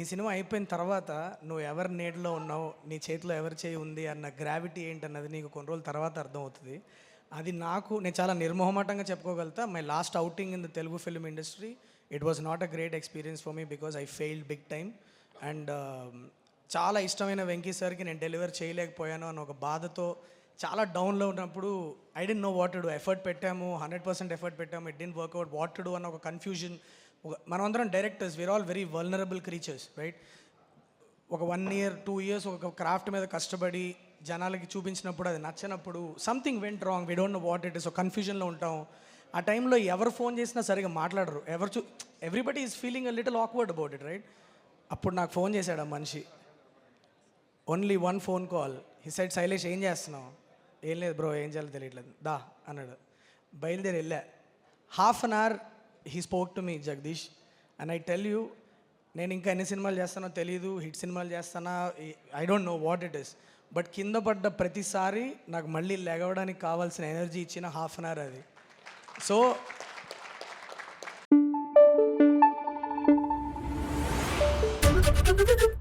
నీ సినిమా అయిపోయిన తర్వాత నువ్వు ఎవరి నీడలో ఉన్నావు నీ చేతిలో ఎవరి చేయి ఉంది అన్న గ్రావిటీ ఏంటన్నది నీకు కొన్ని రోజుల తర్వాత అర్థమవుతుంది. అది నాకు నేను చాలా నిర్మోహమాటంగా చెప్పుకోగలుగుతా. My last outing in the Telugu film industry it was not a great experience for me because I failed big time and చాలా ఇష్టమైన వెంకీ సార్కి నేను డెలివర్ చేయలేకపోయాను అన్న ఒక బాధతో చాలా డౌన్లో ఉన్నప్పుడు I didn't know what to do effort పెట్టాము హండ్రెడ్ పర్సెంట్ ఎఫర్ట్ పెట్టాము. It didn't work out what to do అన్న ఒక కన్ఫ్యూజన్ మనమందరం directors we're all very vulnerable creatures right ఒక వన్ ఇయర్ టూ ఇయర్స్ ఒక క్రాఫ్ట్ మీద కష్టపడి జనాలకి చూపించినప్పుడు అది నచ్చినప్పుడు something went wrong we don't know what it is ఒక కన్ఫ్యూజన్లో ఉంటాం. ఆ టైంలో ఎవరు ఫోన్ చేసినా సరిగా మాట్లాడరు. ఎవరు చూ everybody is feeling a little awkward about it right అప్పుడు నాకు ఫోన్ చేశాడు ఆ మనిషి. Only one phone call he said Shailesh ఏం చేస్తున్నావు? ఏం లేదు బ్రో ఏం చేయాలో తెలియట్లేదు. దా అన్నాడు. బయలుదేరి వెళ్ళా. Half an hour he spoke to me Jagadish and I tell you నేను ఇంకా ఎన్ని సినిమాలు చేస్తానో తెలియదు హిట్ సినిమాలు చేస్తానా I don't know what it is but కింద పడ్డ ప్రతిసారి నాకు మళ్ళీ లెగవడానికి కావాల్సిన ఎనర్జీ ఇచ్చిన హాఫ్ అన్ అవర్ అది సో Thank you.